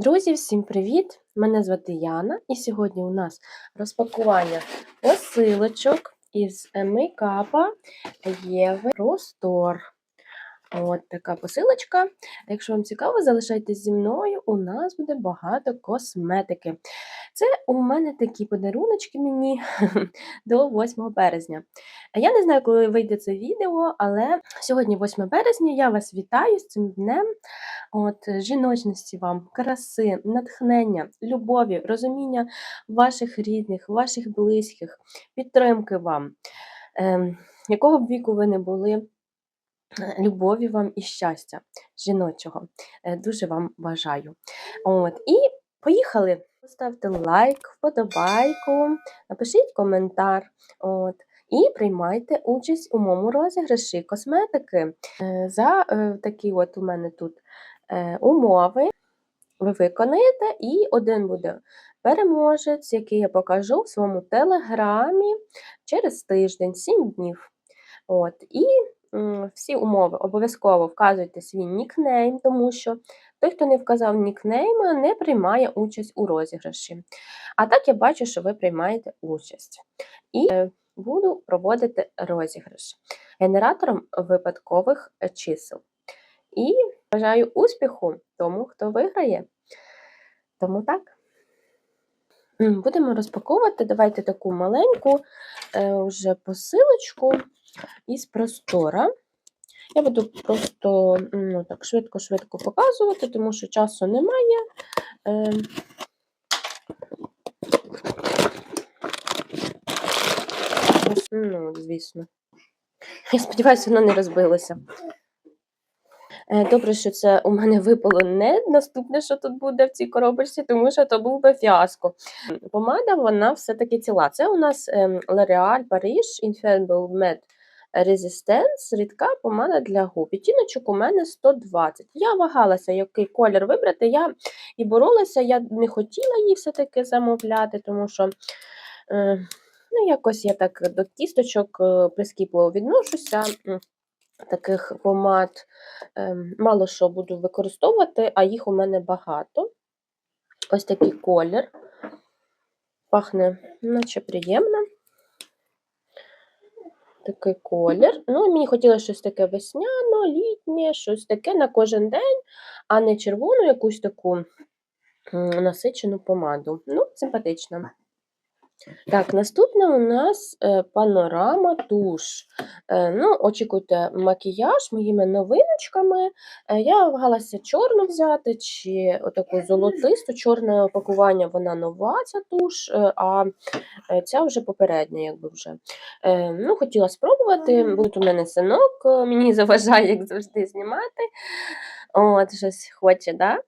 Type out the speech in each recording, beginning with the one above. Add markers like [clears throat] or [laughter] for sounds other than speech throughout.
Друзі, всім привіт! Мене звати Яна, і сьогодні у нас розпакування посилочок із мейкапа Єви Простор. От така посилочка. Якщо вам цікаво, залишайтесь зі мною, у нас буде багато косметики. Це у мене такі подаруночки мені [laughs] до 8 березня. Я не знаю, коли вийде це відео, але сьогодні 8 березня, я вас вітаю з цим днем. От, Жіночності вам, краси, натхнення, любові, розуміння ваших рідних, ваших близьких, підтримки вам, ем, якого б віку ви не були. Е, любові вам і щастя жіночого. Е, дуже вам бажаю. От, І поїхали! Поставте лайк, вподобайку, напишіть коментар. От, І приймайте участь у моєму розіграші косметики. Е, за такі от у мене тут умови ви виконаєте, і один буде переможець, який я покажу в своєму телеграмі через тиждень, 7 днів. От, І всі умови обов'язково вказуйте свій нікнейм, тому що той, хто не вказав нікнейм, не приймає участь у розіграші. А так я бачу, що ви приймаєте участь. І е, буду проводити розіграш генератором випадкових чисел. І бажаю успіху тому, хто виграє. Тому так. Будемо розпаковувати. Давайте таку маленьку е, вже посилочку із простора. Я буду просто ну, так, швидко-швидко показувати, тому що часу немає. Е, Ну, звісно. Я сподіваюся, воно не розбилося. Е, добре, що це у мене випало не наступне, що тут буде в цій коробочці, тому що то був би фіаско. Помада, вона все-таки ціла. Це у нас ем, L'Oréal Paris Infallible Matte Resistance, рідка помада для губ. Відтіночок у мене 120. Я вагалася, який колір вибрати. Я і боролася, я не хотіла її все-таки замовляти, тому що. Е, Ну, якось я так до кісточок е, прискіпливо відношуся таких помад ем, мало що буду використовувати, а їх у мене багато. Ось такий колір. Пахне, наче приємно. Такий колір. Ну, мені хотілося щось таке весняно, літнє, щось таке на кожен день, а не червону якусь таку насичену помаду. Ну, симпатично. Так, наступне у нас е, панорама туш. Е, ну, Очікуйте макіяж моїми новиночками. Е, я вагалася чорну взяти, чи отаку золотисту, чорне опакування, вона нова, ця туш, а ця вже попередня, якби вже. Ну, Хотіла спробувати, Буде у мене синок, мені [laughs] заважає, як завжди, знімати. От, щось хоче, да?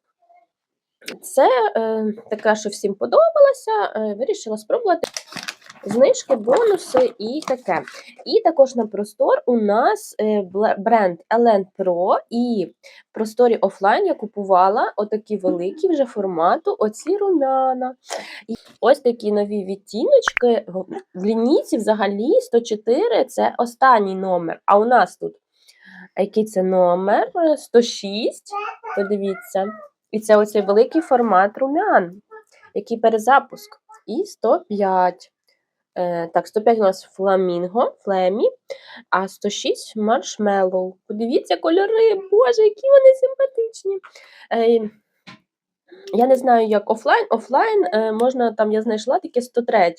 Це е, таке, що всім подобалося, е, вирішила спробувати знижки, бонуси і таке. І також на простор у нас е, бренд Elen Pro, і в просторі офлайн я купувала отакі великі вже формату, оці румяна. І ось такі нові відтіночки. В лінійці взагалі 104 це останній номер. А у нас тут який це номер? 106. Подивіться. І це оцей великий формат румян, який перезапуск. І 105. Е, Так, 105 у нас фламінго, флемі, а 106 маршмеллоу. Подивіться кольори, Боже, які вони симпатичні. Е, я не знаю, як офлайн. Офлайн е, можна, там я знайшла такий 103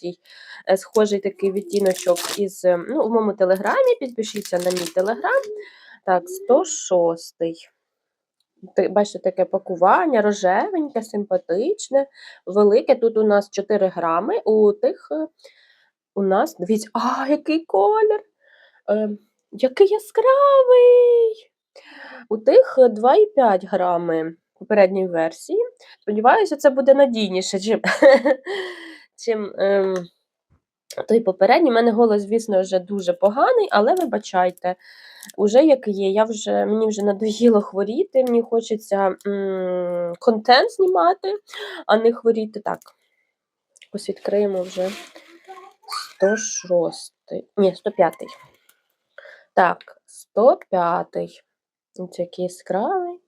е, схожий такий відтіночок із ну, в моєму телеграмі. Підпишіться на мій телеграм. Так, 106 бачите, таке пакування, рожевеньке, симпатичне, велике. Тут у нас 4 грами, у тих е, у нас, дивіться, а, який колір! Е, Який яскравий! У тих 2,5 грами попередньої версії. Сподіваюся, це буде надійніше, чим, [laughs] чим ем, той попередній. У мене голос, звісно, вже дуже поганий, але вибачайте уже як є. Я вже, Мені вже надоїло хворіти, мені хочеться м контент знімати, а не хворіти. Так, ось відкриємо вже 106. Ні, 105. Так, 105. Ось який яскравий.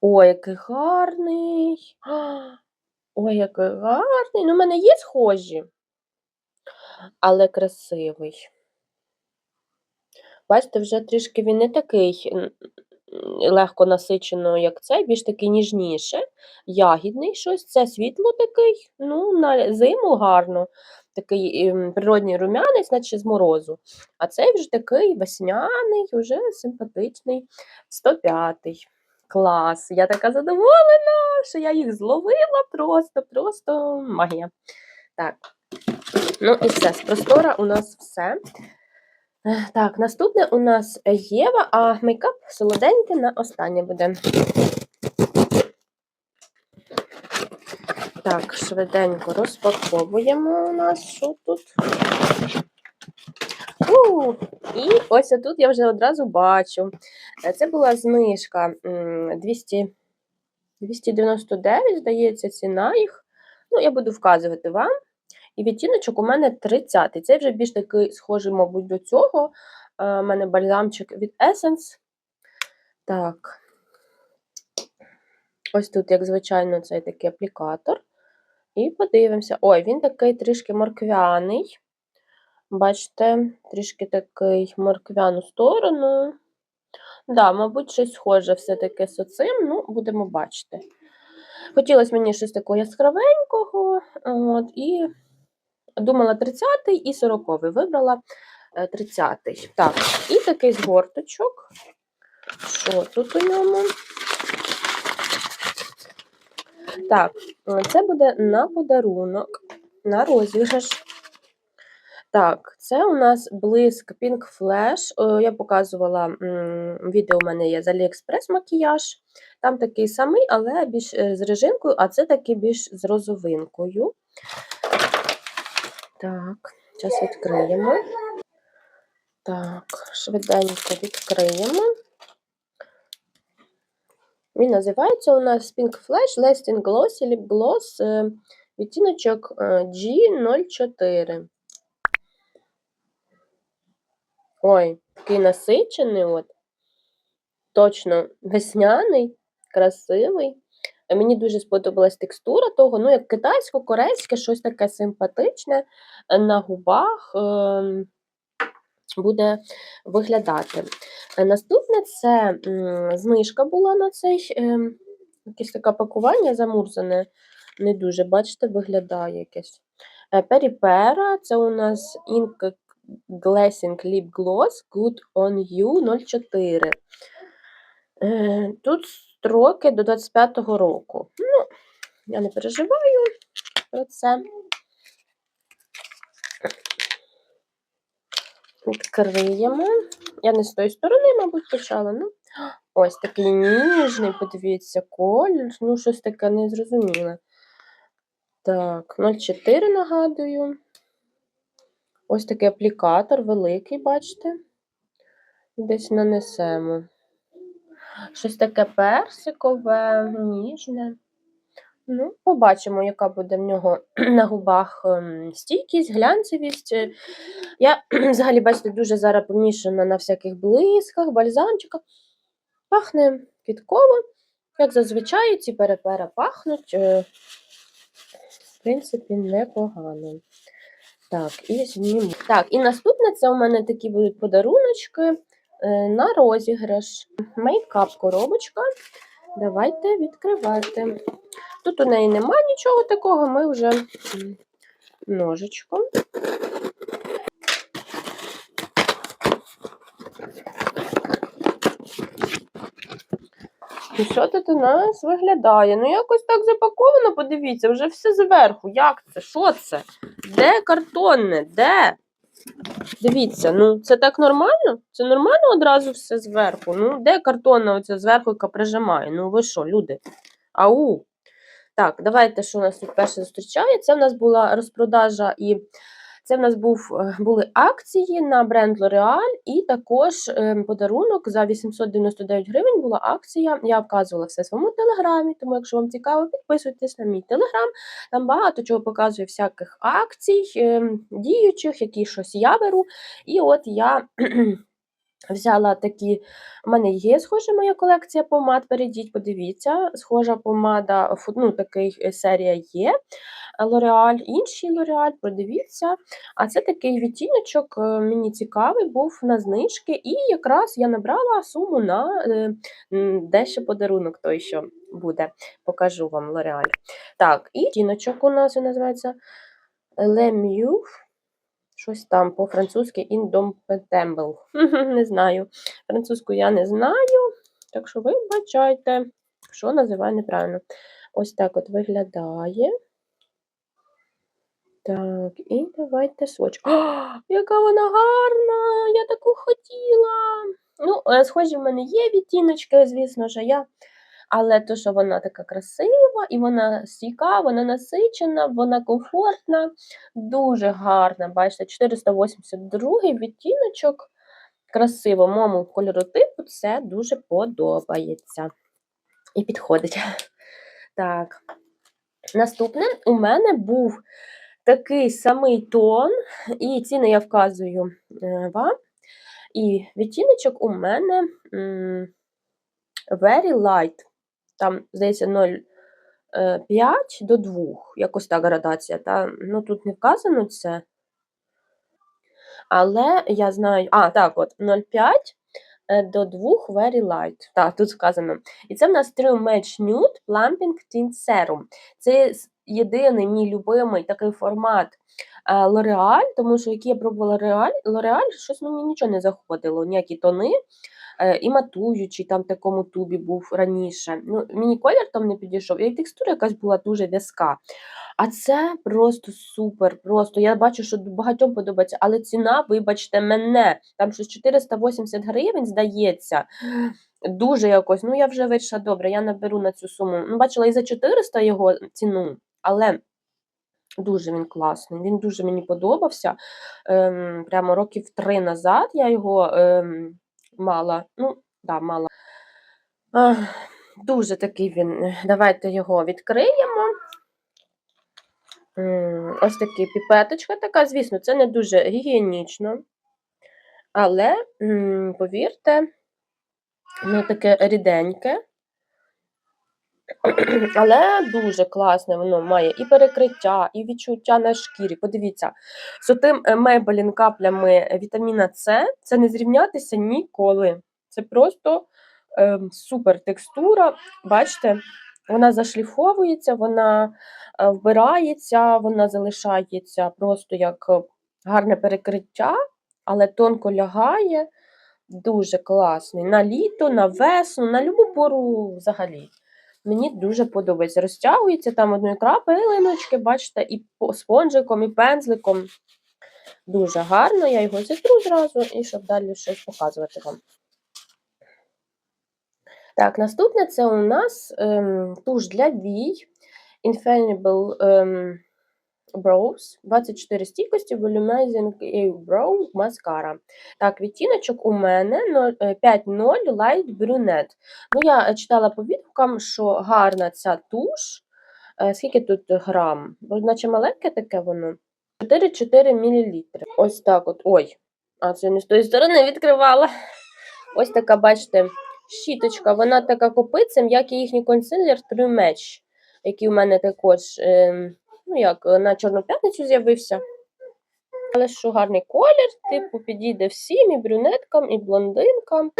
Ой, який гарний. [gasps] Ой, який гарний. Ну, в мене є схожі, але красивий. Бачите, вже трішки він не такий легко насичено, як цей, більш такий ніжніше, ягідний щось. Це світло такий, ну, на зиму гарно. Такий ем, природній рум'янець, наче з морозу. А цей вже такий весняний, вже симпатичний, 105-й. Клас! Я така задоволена, що я їх зловила просто, просто магія. Так. Ну і все, з простора у нас все. Так, наступне у нас Єва, а мейкап солоденький на останнє буде. Так, швиденько розпаковуємо у нас, що тут. У, і ось тут я вже одразу бачу. Е, Це була знижка 200, 299, здається, ціна їх. Ну, я буду вказувати вам. І відтіночок у мене 30. Цей вже більш такий схожий, мабуть, до цього. Е, У мене бальзамчик від Essence. Так. Ось тут, як звичайно, цей такий аплікатор. І подивимося. Ой, він такий трішки морквяний. Бачите, трішки такий морквяну сторону. Да, мабуть, щось схоже все-таки з оцим, ну, будемо бачити. Хотілося мені щось такого яскравенького, от, і думала 30-й і 40-й. Вибрала е, 30-й. Так, і такий згорточок. Що тут у ньому? Так, е, це буде на подарунок, на розіграш. Так, це у нас блиск Pink Flash. Е, Я показувала відео у мене є з AliExpress макіяж. Там такий самий, але більш е, з режинкою, а це такий більш з розовинкою. Так, зараз відкриємо. Так, швиденько відкриємо. Він називається у нас Pink Flash Lasting Glossy Lip Gloss е, відтіночок е, G04. Ой, такий насичений, от. Точно весняний, красивий. Мені дуже сподобалась текстура того, ну, як китайсько-корейське, щось таке симпатичне е, на губах ем, буде виглядати. Е, Наступне це знижка була на цей ем, якесь таке пакування замурзане. Не дуже, бачите, виглядає якесь. Е, Періпера, це у нас Ink Glassing Lip Gloss Good on You 04. Е, Тут строки до 25-го року. Ну, я не переживаю про це. Відкриємо. Я не з тої сторони, мабуть, почала. Ну, ось такий ніжний, подивіться, колір. Ну, щось таке незрозуміле. Так, 0,4 нагадую. Ось такий аплікатор великий, бачите? Десь нанесемо. Щось таке персикове, ніжне. Ну, побачимо, яка буде в нього [clears throat] на губах ем, стійкість, глянцевість. Е, Я [clears throat] взагалі, бачите, дуже зараз помішана на всяких блисках, бальзамчиках. Пахне квітково. Як зазвичай, ці перепера пахнуть, е, в принципі, непогано. Так, і зніму. Так, і наступне це у мене такі будуть подаруночки на розіграш. Мейкап-коробочка. Давайте відкривати. Тут у неї немає нічого такого, ми вже ножичком. І що тут у нас виглядає? Ну, якось так запаковано, подивіться, вже все зверху. Як це? Що це? Де картонне? Де? Дивіться, ну це так нормально? Це нормально одразу все зверху? Ну, де картонна оця зверху, яка прижимає? Ну ви що, люди? Ау! Так, давайте, що у нас тут перше зустрічає. Це в нас була розпродажа і це в нас був, е, були акції на бренд L'Oreal і також е, подарунок за 899 гривень була акція. Я вказувала все в своєму телеграмі, тому якщо вам цікаво, підписуйтесь на мій телеграм. Там багато чого показує всяких акцій, е, діючих, які щось я беру. І от я Взяла такі, у мене є схожа моя колекція помад. Перейдіть, подивіться. Схожа помада, ну, такий е, серія є. L'Oreal, інший L'Oreal, подивіться. А це такий відтіночок, е, мені цікавий, був на знижки, і якраз я набрала суму на е, дещо подарунок той, що буде. Покажу вам L'Oreal. Так, і відтіночок у нас він називається Mieux. Щось там по-французьки Indomptable. [laughs] Не знаю. Французьку я не знаю, так що вибачайте, що називаю неправильно. Ось так от виглядає. Так, і давайте свочку. О, [gasps] яка вона гарна! Я таку хотіла. Ну, е, схожі в мене є відтіночки, звісно ж, я. Але то, що вона така красива, і вона стійка, вона насичена, вона комфортна, дуже гарна. Бачите, 482 відтіночок. Красиво, моєму кольоротипу це дуже подобається. І підходить. [laughs] Так. Наступне у мене був такий самий тон, і ціни я вказую е, вам. І відтіночок у мене Very Light. Там, здається, 0,5 до 2. Якось так градація. Та? Ну, тут не вказано це. Але я знаю. А, так, от 0,5 е, до 2 Very Light. Так, тут сказано. І це в нас True Match Nude Plumping Tint Serum. Це єдиний мій любимий такий формат е, L'Oreal, тому що який я пробувала L'Oreal, щось мені нічого не заходило, ніякі тони. Е, І матуючий там в такому тубі був раніше. Ну, мені колір там не підійшов, і текстура якась була дуже в'язка. А це просто супер. Просто я бачу, що багатьом подобається, але ціна, вибачте, мене. Там щось 480 гривень, здається. Дуже якось. Ну, я вже вийшла добре, я наберу на цю суму. Ну, бачила і за 400 його ціну, але дуже він класний. Він дуже мені подобався. Ем, прямо років три назад я його ем, мала. Ну, да, мала. Ах, дуже такий він. Давайте його відкриємо. Ось такий піпеточка така, звісно, це не дуже гігієнічно. Але, повірте, ну таке ріденьке. Але дуже класне воно має і перекриття, і відчуття на шкірі. Подивіться, з тим Maybelline каплями вітаміна С це не зрівнятися ніколи. Це просто ем, супер текстура. Бачите, вона зашліфовується, вона е, вбирається, вона залишається просто як е, гарне перекриття, але тонко лягає. Дуже класний. На літо, на весну, на любу пору взагалі. Мені дуже подобається. Розтягується там одної крапелиночки, бачите, і спонжиком, і пензликом. Дуже гарно. Я його зітру зразу, і щоб далі щось показувати вам. Так, наступне це у нас ем, туш для вій Infallible ем, Brows 24 стійкості Volumizing Brow Mascara. Так, відтіночок у мене но- е, 5.0 Light Brunette. Ну, я читала по відгукам, що гарна ця туш. Е, Скільки тут грам? Бо наче маленьке таке воно. 4-4 мл. Ось так от. Ой. А це не з тої сторони відкривала. [laughs] Ось така, бачите, щіточка. Вона така копицем, як і їхній консилер Match, який у мене також, ем, ну як, на Чорну п'ятницю з'явився. Але що гарний колір, типу, підійде всім, і брюнеткам, і блондинкам.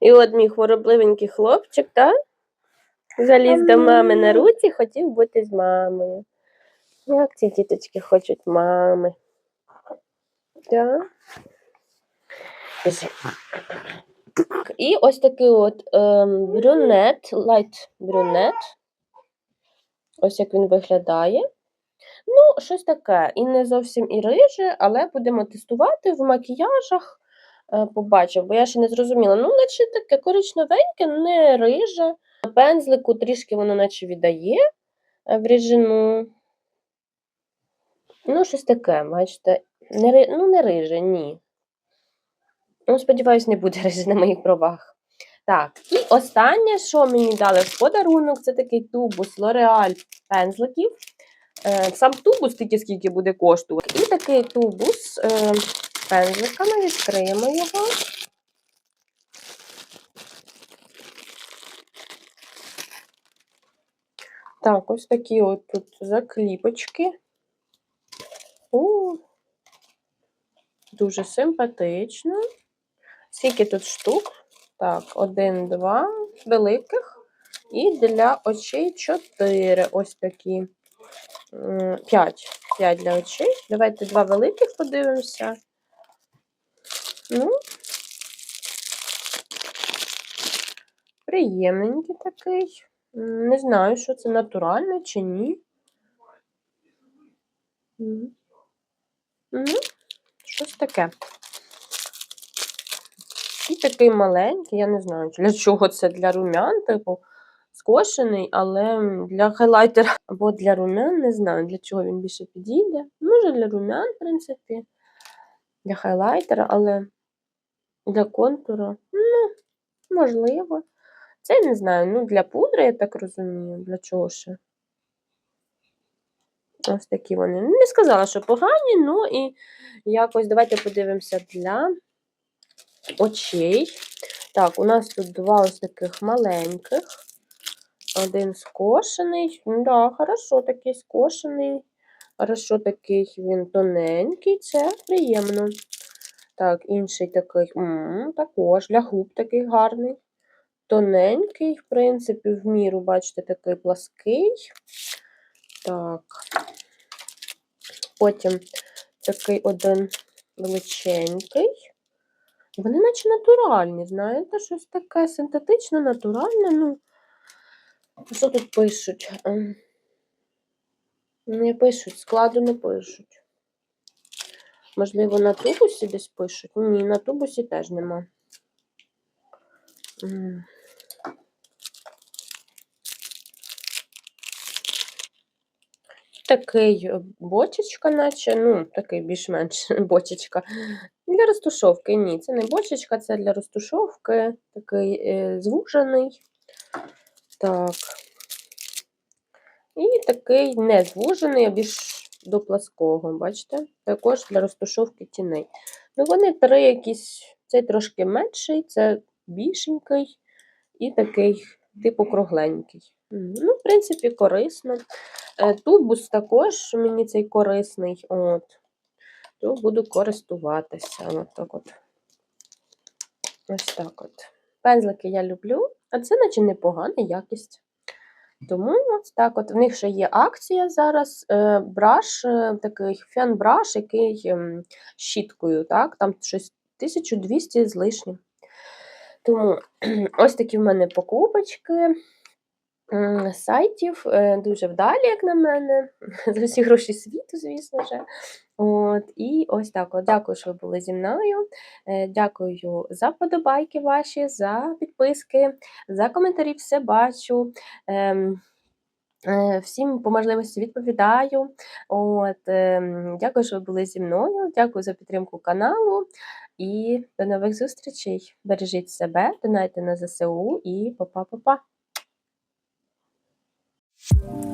І от мій хворобливенький хлопчик, так? Заліз до мами на руці, хотів бути з мамою. Як ці діточки хочуть мами. Так. І ось такий от ем, брюнет, лайт брюнет. Ось як він виглядає. Ну, щось таке. І не зовсім і риже, але будемо тестувати в макіяжах. Е, побачив, бо я ще не зрозуміла. Ну, наче таке коричневеньке, не риже. На пензлику трішки воно наче віддає е, в ріжину. Ну, щось таке, бачите. Не, ну, не риже, ні. Ну, сподіваюсь, не буде риже на моїх бровах. Так, і останнє, що мені дали в подарунок, це такий тубус L'Oreal пензликів. Е, Сам тубус тільки скільки буде коштувати. І такий тубус е, пензликами, відкриємо його. Так, ось такі от тут закліпочки. О, дуже симпатично. Скільки тут штук? Так, один, два великих. І для очей чотири. Ось такі. П'ять. П'ять для очей. Давайте два великих подивимося. Ну, приємненький такий. Не знаю, що це натуральне чи ні. Ну, щось таке. І такий маленький, я не знаю, для чого це для румян, типу, скошений, але для хайлайтера [laughs] або для румян, не знаю, для чого він більше підійде. Може, для румян, в принципі, для хайлайтера, але для контуру, ну, можливо. Це я не знаю, ну, для пудри, я так розумію, для чого ще. Ось такі вони. Не сказала, що погані, ну і якось давайте подивимося для очей. Так, у нас тут два ось таких маленьких. Один скошений. Да, хорошо такий скошений. Хорошо такий він тоненький, це приємно. Так, інший такий м, також для губ такий гарний. Тоненький, в принципі, в міру, бачите, такий плаский. Так. Потім такий один величенький. Вони наче натуральні, знаєте, щось таке синтетичне, натуральне. Ну, що тут пишуть? Ем, Не пишуть, складу не пишуть. Можливо, на тубусі десь пишуть? Ні, на тубусі теж нема. Такий е, бочечка, наче, ну, такий більш-менш [laughs] бочечка. Для розтушовки. Ні, це не бочечка, це для розтушовки. Такий е, звужений. Так. І такий не звужений, а більш до плаского, бачите? Також для розтушовки тіней. Ну, вони три якісь, цей трошки менший, це більшенький і такий, типу, кругленький. Ну, в принципі, корисно. Е, Тубус також мені цей корисний. От. То буду користуватися. От так от. Ось так от. Пензлики я люблю, а це наче непогана якість. Тому ось так от. В них ще є акція зараз. е, Браш, е, такий фен-браш, який ем, щіткою, так? Там щось 1200 з лишнім. Тому [clears throat] ось такі в мене покупочки сайтів, е, дуже вдалі, як на мене, [laughs] за всі гроші світу, звісно ж. От, і ось так. От. Дякую, що ви були зі мною. Е, Дякую за подобайки ваші, за підписки, за коментарі, все бачу. Ем, е, Всім по можливості відповідаю. От, ем, дякую, що ви були зі мною. Дякую за підтримку каналу. І до нових зустрічей. Бережіть себе, донайте на ЗСУ і па-па-па-па. you